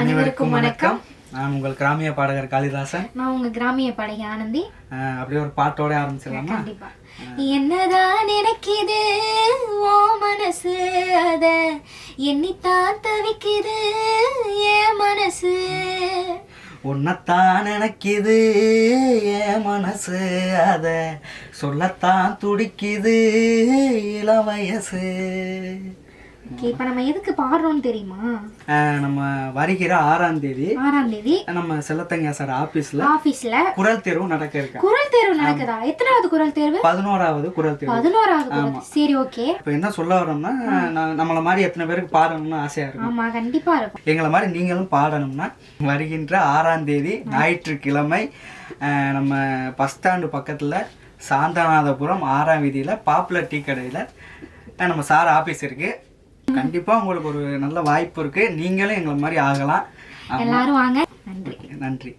வணக்கம். நான் உங்கள் கிராமிய பாடகர் காளிதாசன். நான் உங்க கிராமிய படகி ஆனந்தி. அப்படியே ஒரு பாட்டோட ஆரம்பிச்சிடலாமா? கண்டிப்பா. என்னதான் நினைக்குது ஓ மனசு? அத எண்ணித்தான் தவிக்குது என் மனசு? உன்னைத்தான் நினைக்குது என் மனசு? அத சொல்லத்தான் துடிக்குது இள வயசு. ஓகே இப்ப நம்ம எதுக்கு பாடுறோம்னு தெரியுமா? நம்ம வருகிற ஆறாம் தேதி ஆறாம் தேதி நம்ம செல்லத்தங்க சார் ஆபீஸ்ல ஆபீஸ்ல குரல் தேர்வு நடக்க இருக்கா. குரல் தேர்வு நடக்குதா? எத்தனாவது குரல் தேர்வு? பதினோராவது குரல் தேர்வு. பதினோராவது சரி ஓகே. இப்போ என்ன சொல்ல வரோம்னா நம்மளை மாதிரி எத்தனை பேருக்கு பாடணும்னு ஆசையா இருக்கும் ஆமா கண்டிப்பா இருக்கும். எங்களை மாதிரி நீங்களும் பாடணும்னா வருகின்ற ஆறாம் தேதி ஞாயிற்றுக்கிழமை நம்ம பஸ் ஸ்டாண்டு பக்கத்தில் சாந்தநாதபுரம் ஆறாம் வீதியில் பாப்புலர் டீ கடையில் நம்ம சார் ஆஃபீஸ் இருக்குது கண்டிப்பாக உங்களுக்கு ஒரு நல்ல வாய்ப்பு இருக்குது நீங்களும் எங்களை மாதிரி ஆகலாம். எல்லாரும் வாங்க. நன்றி. நன்றி.